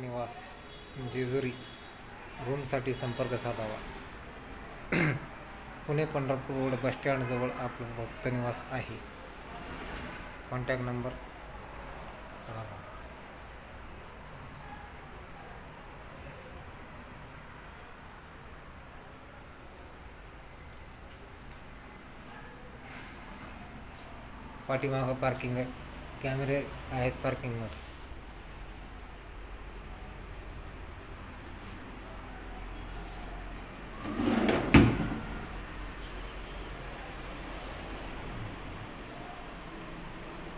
निवास जेजुरी रूमसाठी संपर्क साधावा. पुणे पंढरपूर रोड बसस्टँडजवळ आपलं भक्त निवास आहे. कॉन्टॅक्ट नंबर पाठीमागं पार्किंग आहे. कॅमेरे आहेत पार्किंगमध्ये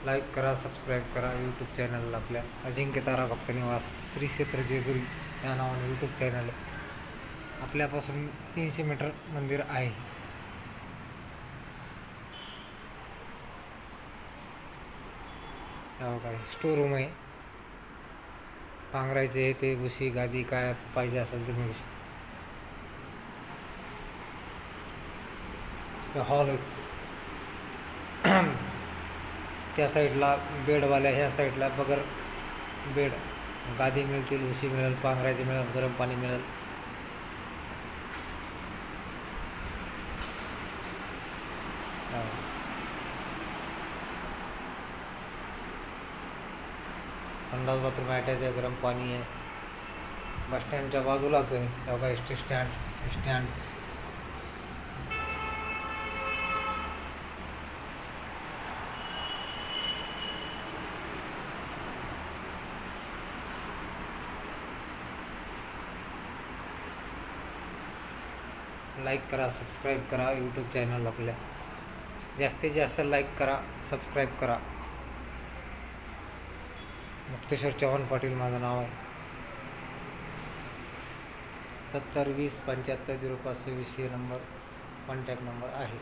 लाईक करा सबस्क्राईब करा यूट्यूब चॅनलला आपल्या. अजिंक्य तारा भक्त निवास श्री क्षेत्र जेजुरी या नावाने यूट्यूब चॅनल आहे. आपल्यापासून तीनशे मीटर मंदिर आहे. काय स्टोर रूम आहे. पांघरायचे हे ते भुशी गादी काय पाहिजे असेल ते मिळू शकतो. हॉल आहे. त्या साईडला बेडवाल्या ह्या साईडला बगर बेड. गादी मिळतील उशी मिळेल पांघरायचे मिळेल गरम पाणी मिळेल. संडास बाथरूम अटॅच आहे गरम पाणी आहे. बस स्टँडच्या बाजूलाच आहे. तेव्हा S T stand stand. Like करा सबस्क्राईब करा यूट्यूब चॅनल आपल्या. जास्तीत जास्त लाईक करा सबस्क्राईब करा. मुक्तेश्वर चव्हाण पाटील माझं नाव आहे. सत्तर वीस पंच्याहत्तर झिरो पाच सव्वीस हे नंबर कॉन्टॅक्ट नंबर आहे.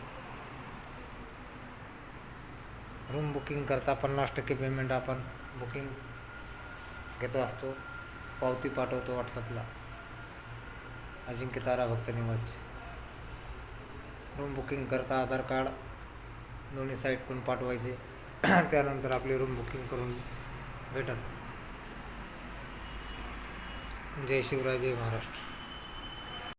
रूम बुकिंग करता पन्नास टक्के पेमेंट आपण बुकिंग घेतो असतो. पावती पाठवतो व्हॉट्सअपला अजिंक्य तारा भक्त निवासची रूम बुकिंग करता आधार कार्ड दोन्ही साईडकडून पाठवायचे. त्यानंतर आपली रूम बुकिंग करून भेटल. जय शिवराय जय महाराष्ट्र.